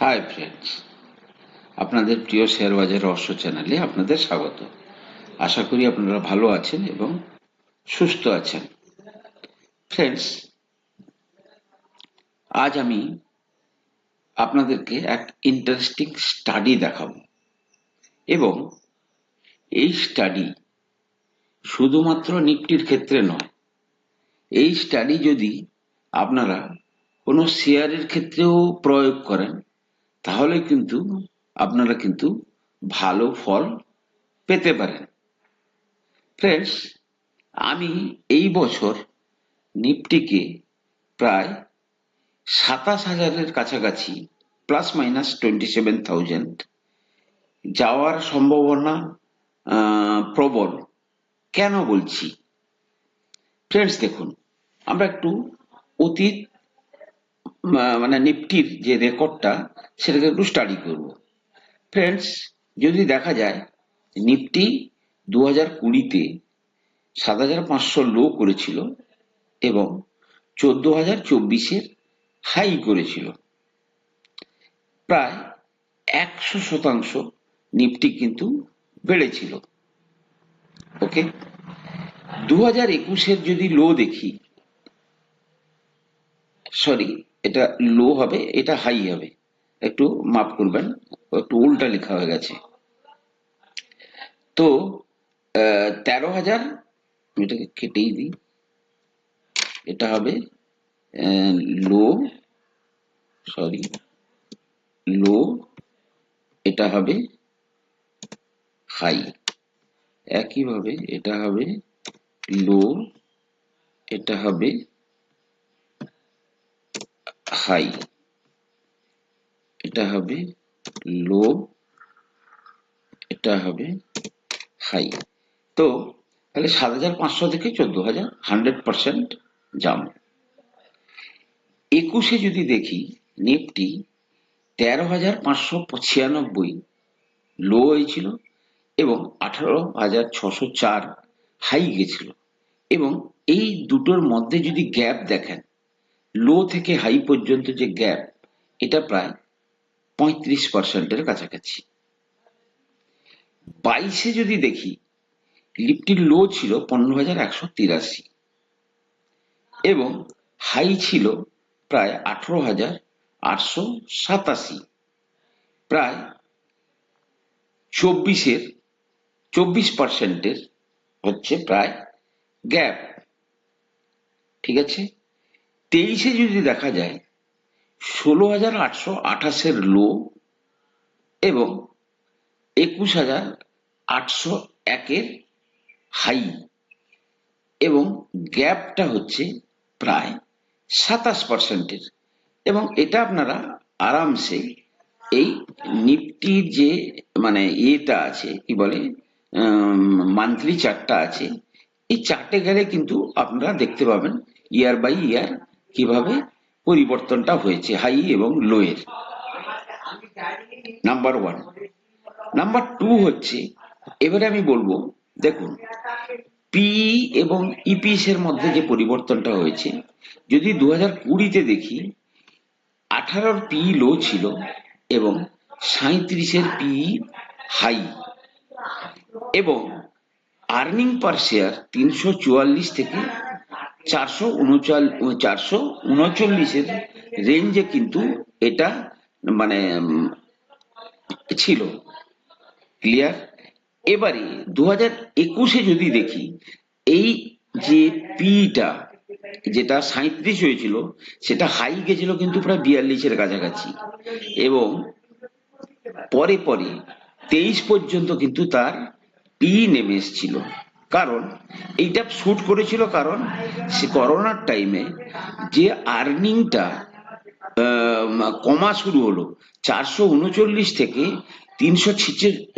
Hi friends আপনাদের প্রিয় share বাজার রহস্য চ্যানেলে আপনাদের স্বাগত। আশা করি আপনারা ভালো আছেন এবং সুস্থ আছেন। ফ্রেন্ডস আজ আমি আপনাদেরকে এক ইন্টারেস্টিং স্টাডি দেখাবো। এবং এই স্টাডি শুধুমাত্র নিফটির ক্ষেত্রে নয়, এই স্টাডি যদি আপনারা কোনো শেয়ারের ক্ষেত্রেও প্রয়োগ করেন তাহলে কিন্তু আপনারা কিন্তু ভালো ফল পেতে পারেন। ফ্রেন্ডস, আমি এই বছর নিফটিকে প্রায় সাতাশ হাজারের কাছাকাছি plus minus twenty seven thousand যাওয়ার সম্ভাবনা প্রবল। কেন বলছি? ফ্রেন্ডস, দেখুন, আমরা একটু অতীত মানে নিফটির যে রেকর্ডটা, সেটাকে একটু স্টাডি করব। ফ্রেন্ডস যদি দেখা যায়, নিফটি দু হাজার কুড়িতে সাত হাজার পাঁচশো লো করেছিল এবং চোদ্দ হাজার চব্বিশের হাই করেছিল। প্রায় একশো শতাংশ নিফটি কিন্তু বেড়েছিল। ওকে দু হাজার একুশের যদি লো দেখি সরি এটা লো হবে, এটা হাই হবে। একটু মাফ করবেন, একটু উল্টা লেখা হয়ে গেছে। তো তেরো হাজার এটাকে কেটেই দিই। এটা হবে লো সরি লো এটা হবে হাই একইভাবে এটা হবে লো এটা হবে হাই। এটা হবে লো এটা হবে হাই। তো, তাহলে সাত হাজার পাঁচশো থেকে চোদ্দ হাজার হান্ড্রেড পার্সেন্ট জাম একুশে যদি দেখি নিফটি তেরো হাজার পাঁচশো ছিয়ানব্বই লো হয়েছিল এবং আঠারো হাজার ছশো চার হাই গেছিল। এবং এই দুটোর মধ্যে যদি গ্যাপ দেখেন লো থেকে হাই পর্যন্ত যে গ্যাপ, এটা প্রায় পঁয়ত্রিশ পার্সেন্টের কাছাকাছি। বাইশে যদি দেখি, লিফটির লো ছিল পনেরো হাজার একশো তিরাশি। এবং হাই ছিল প্রায় আঠারো হাজার আটশো সাতাশি। প্রায় চব্বিশের, চব্বিশ পার্সেন্টের হচ্ছে প্রায় গ্যাপ। ঠিক আছে? তেইশে যদি দেখা যায়, ষোলো হাজার আটশো আঠাশের লো এবং একুশ হাজার আটশো একের হাই এবং গ্যাপটা হচ্ছে প্রায় সাতাশ পার্সেন্টের। এবং এটা আপনারা আরামসে এই নিফটির যে মানে ইয়েটা আছে, কি বলে মান্থলি চার্টটা আছে, এই চার্টে গেলে কিন্তু আপনারা দেখতে পাবেন ইয়ার বাই ইয়ার কীভাবে পরিবর্তনটা হয়েছে, হাই এবং লোয়ের। নাম্বার ওয়ান নাম্বার টু হচ্ছে, এবারে আমি বলব, দেখুন পি এবং ইপিএস এর মধ্যে যে পরিবর্তনটা হয়েছে, যদি দু হাজার কুড়িতে দেখি, আঠারোর পি লো ছিল এবং সাঁত্রিশের পি হাই এবং আর্নিং পার শেয়ার তিনশো চুয়াল্লিশ থেকে চারশো চারশো উনচল্লিশের রেঞ্জে কিন্তু এটা মানে ছিল। ক্লিয়ার এবারে দু হাজার একুশে যদি দেখি, এই যে পিটা যেটা সাঁত্রিশ হয়েছিল, সেটা হাই গেছিল কিন্তু প্রায় বিয়াল্লিশের কাছাকাছি। এবং পরে পরে তেইশ পর্যন্ত কিন্তু তার পি নেমে এসেছিল। কারণ, এইটা শুট করেছিল কারণ, সে করোনার টাইমে যে আর্নিংটা কমা শুরু হলো, চারশো উনচল্লিশ থেকে তিনশো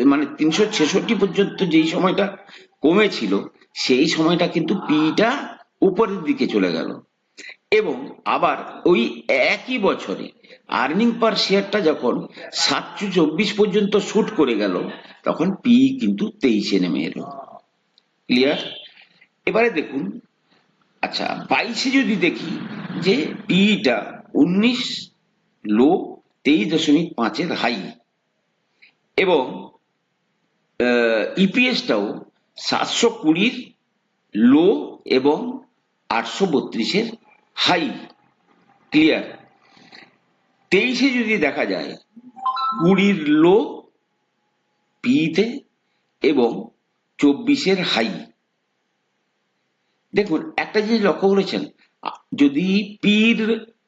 মানে তিনশো ছেষট্টি পর্যন্ত যেই সময়টা কমেছিল, সেই সময়টা কিন্তু পিটা উপরের দিকে চলে গেল। এবং আবার ওই একই বছরে আর্নিং পার শেয়ারটা যখন সাতশো চব্বিশ পর্যন্ত শুট করে গেল, তখন পি কিন্তু তেইশে নেমে এলো। ক্লিয়ার এবারে দেখুন আচ্ছা বাইশে যদি দেখি যে পিটা উনিশ লো তেইশ দশমিক পাঁচের হাই এবং ইপিএসটাও সাতশো কুড়ির লো এবং আটশো বত্রিশের হাই ক্লিয়ার তেইশে যদি দেখা যায়, কুড়ির লো পিতে এবং চব্বিশের হাই। দেখুন, একটা জিনিস লক্ষ্য করেছেন, যদি পির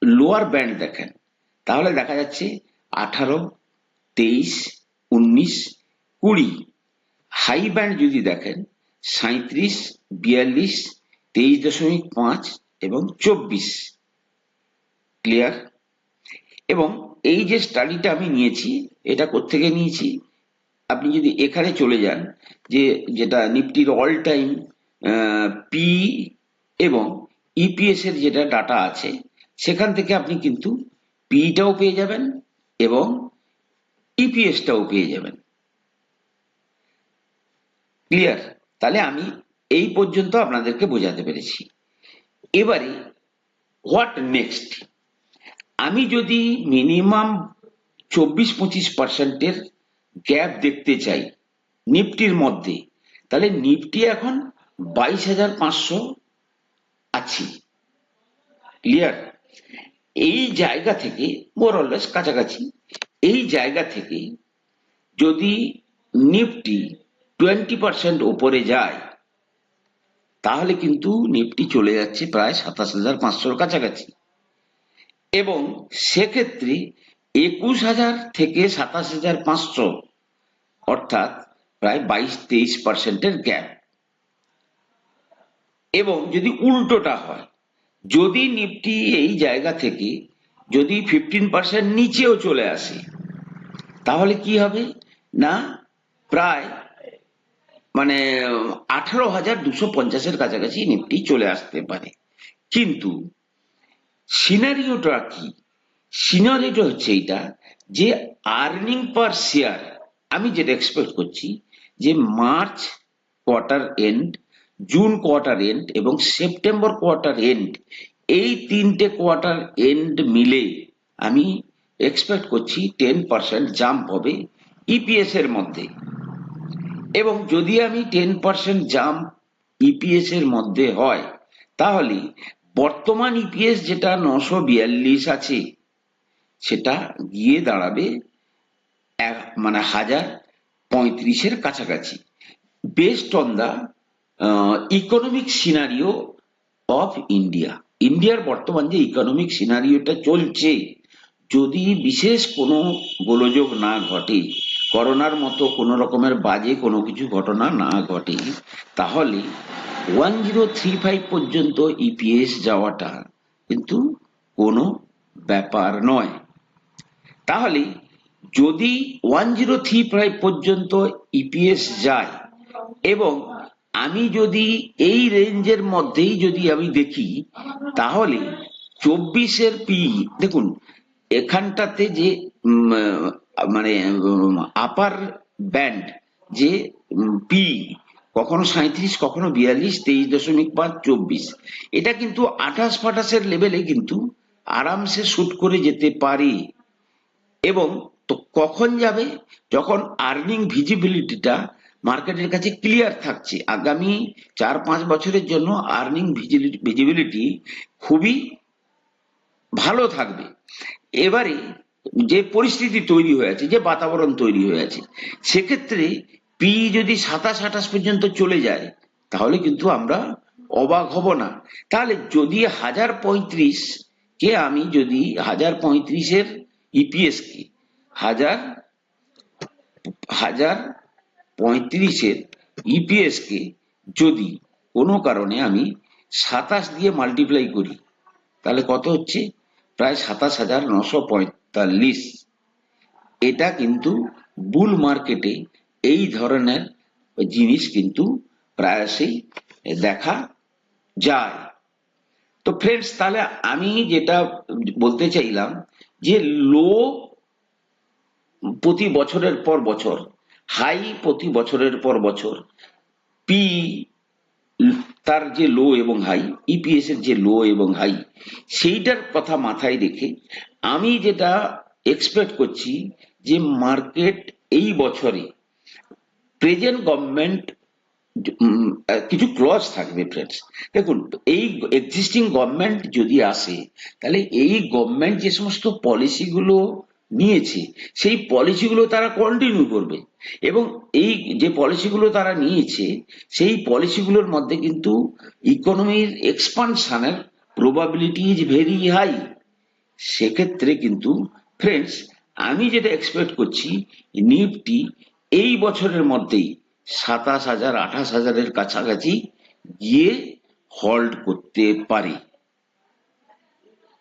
লোয়ার ব্যান্ড দেখেন, তাহলে দেখা যাচ্ছে আঠারো, তেইশ, উনিশ, কুড়ি। হাই ব্যান্ড যদি দেখেন সাঁত্রিশ বিয়াল্লিশ, তেইশ দশমিক পাঁচ এবং চব্বিশ। ক্লিয়ার এবং এই যে স্টাডিটা আমি নিয়েছি, এটা কোত্থেকে নিয়েছি? আপনি যদি এখানে চলে যান, যে যেটা নিফটির অল টাইম পি এবং ইপিএস এর যেটা ডাটা আছে, সেখান থেকে আপনি কিন্তু পিটাও পেয়ে যাবেন এবং ইপিএসটাও পেয়ে যাবেন। ক্লিয়ার তাহলে আমি এই পর্যন্ত আপনাদেরকে বোঝাতে পেরেছি। এবারে হোয়াট নেক্সট আমি যদি মিনিমাম চব্বিশ পঁচিশ পার্সেন্টের গ্যাপ দেখতে চাই, নিফটির মধ্যে। তাহলে নিফটি এখন বাইশ হাজার পাঁচশো আছি। ক্লিয়ার এই জায়গা থেকে মোরলেস কাছাকাছি। এই জায়গা থেকে যদি নিফটি টোয়েন্টি পার্সেন্ট ওপরে যায়, তাহলে কিন্তু নিফটি চলে যাচ্ছে প্রায় সাতাশ হাজার পাঁচশোর কাছাকাছি। এবং সেক্ষেত্রে একুশ হাজার থেকে সাতাশ হাজার পাঁচশো, অর্থাৎ প্রায় বাইশ, তেইশ পার্সেন্টের গ্যাপ। এবং যদি উল্টোটা হয়, যদি নিফটি এই জায়গা থেকে যদি ফিফটিন পার্সেন্ট নিচেও চলে আসে, তাহলে কি হবে? না, প্রায় মানে আঠারো হাজার দুশো পঞ্চাশের কাছাকাছি নিফটি চলে আসতে পারে। কিন্তু সিনারিওটা কি? সিনারিওটা হচ্ছে এইটা যে আর্নিং পার শেয়ার আমি যেটা এক্সপেক্ট করছি, যে March quarter end June quarter end এবং সেপ্টেম্বর কোয়ার্টার এন্ড এই তিনটে কোয়ার্টার এন্ড মিলে আমি এক্সপেক্ট করছি টেন পার্সেন্ট জাম্প হবে ইপিএস এর মধ্যে। এবং যদি আমি টেন পার্সেন্ট জাম্প ইপিএস এর মধ্যে হয়, তাহলে বর্তমান ইপিএস যেটা নশো বিয়াল্লিশ আছে সেটা গিয়ে দাঁড়াবে এক মানে হাজার পঁয়ত্রিশের কাছাকাছি। Based on the economic scenario of India ইন্ডিয়ার বর্তমান যে ইকোনমিক সিনারিওটা চলছে, যদি বিশেষ কোনো গোলযোগ না ঘটে, করোনার মতো কোনো রকমের বাজে কোনো কিছু ঘটনা না ঘটে, তাহলে ওয়ান জিরো থ্রি ফাইভ পর্যন্ত ইপিএস যাওয়াটা কিন্তু কোনো ব্যাপার নয়। তাহলে যদি ওয়ান জিরো থ্রি ফাইভ পর্যন্ত ইপিএস যায় এবং আমি যদি এই রেঞ্জের মধ্যেই যদি আমি দেখি, তাহলে চব্বিশের পি দেখুন, এখানটাতে যে মানে আপার ব্যান্ড যে পি কখনো সাঁত্রিশ কখনো বিয়াল্লিশ, তেইশ দশমিক পাঁচ, চব্বিশ, এটা কিন্তু আঠাশ ফাটাশের লেভেলে কিন্তু আরামসে শুট করে যেতে পারে। এবং তো কখন যাবে? যখন আর্নিং ভিজিবিলিটিটা মার্কেটের কাছে ক্লিয়ার থাকছে। আগামী চার পাঁচ বছরের জন্য আর্নিং ভিজিবিলিটি খুবই ভালো থাকবে। এবারে যে পরিস্থিতি তৈরি হয়েছে, যে বাতাবরণ তৈরি হয়েছে, সেক্ষেত্রে পি যদি সাতাশ আঠাশ পর্যন্ত চলে যায়, তাহলে কিন্তু আমরা অবাক হব না। তাহলে যদি হাজার পঁয়ত্রিশ, কে আমি যদি হাজার পঁয়ত্রিশের ইপিএস কে হাজার হাজার পঁয়ত্রিশের ইপিএস কে যদি কোনো কারণে আমি সাতাশ দিয়ে মাল্টিপ্লাই করি, তাহলে কত হচ্ছে? প্রায় সাতাশ হাজার নশো পঁয়তাল্লিশ। এটা কিন্তু বুল মার্কেটে এই ধরনের জিনিস কিন্তু প্রায়শই দেখা যায়। তো ফ্রেন্ডস তাহলে আমি যেটা বলতে চাইলাম যে লো প্রতি বছরের পর বছর হাই প্রতি বছরের পর বছর পি তার যে লো এবং হাই ইপিএস এর যে লো এবং হাই সেইটার কথা মাথায় রেখে আমি যেটা এক্সপেক্ট করছি যে মার্কেট এই বছরে প্রেজেন্ট গভর্নমেন্ট কিছু ক্লজ থাকবে ফ্রেন্ডস দেখুন, এই এক্সিস্টিং গভর্নমেন্ট যদি আসে, তাহলে এই গভর্নমেন্ট যে সমস্ত পলিসিগুলো নিয়েছে, সেই পলিসিগুলো তারা কন্টিনিউ করবে। এবং এই যে পলিসিগুলো তারা নিয়েছে, সেই পলিসিগুলোর মধ্যে কিন্তু ইকোনমির এক্সপানশনের প্রবাবিলিটি ইজ ভেরি হাই সেক্ষেত্রে কিন্তু ফ্রেন্ডস আমি যেটা এক্সপেক্ট করছি নিফটি এই বছরের মধ্যেই সাতাশ হাজার, আঠাশ হাজারের কাছাকাছি গিয়ে হল্ড করতে পারে।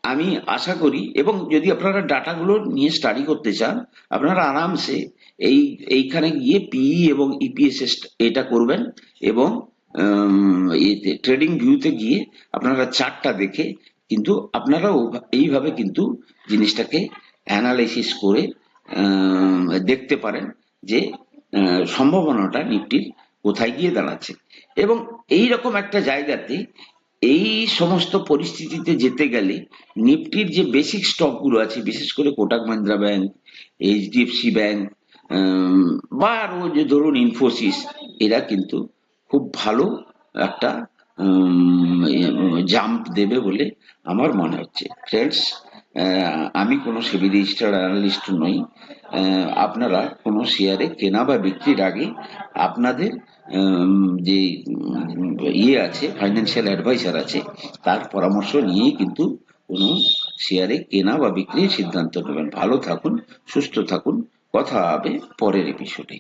আমি আশা করি, এবং যদি আপনারা ডাটাগুলো নিয়ে স্টাডি করতে চান, আপনারা আরামসে এই, এইখানে গিয়ে পিই এবং ইপিএস এটা করবেন এবং ট্রেডিং ভিউতে গিয়ে আপনারা চার্টটা দেখে কিন্তু আপনারা এইভাবে কিন্তু জিনিসটাকে অ্যানালাইসিস করে দেখতে পারেন যে সম্ভাবনাটা নিফটির কোথায় গিয়ে দাঁড়াচ্ছে। এবং এই রকম একটা জায়গাতে এই সমস্ত পরিস্থিতিতে যেতে গেলে নিফটির যে বেসিক স্টকগুলো আছে, বিশেষ করে Kotak Mahindra bank, HDFC bank বা আরও যে ধরুন ইনফোসিস, এরা কিন্তু খুব ভালো একটা জাম্প দেবে বলে আমার মনে হচ্ছে। ফ্রেন্ডস আমি কোনো সেবি রেজিস্টার্ড অ্যানালিস্ট নই। আপনারা কোনো শেয়ারে কেনা বা বিক্রির আগে আপনাদের যে ইয়ে আছে ফাইন্যান্সিয়াল অ্যাডভাইসার আছে, তার পরামর্শ নিয়ে কিন্তু কোনো শেয়ারে কেনা বা বিক্রির সিদ্ধান্ত নেবেন। ভালো থাকুন, সুস্থ থাকুন। কথা হবে পরের এপিসোডে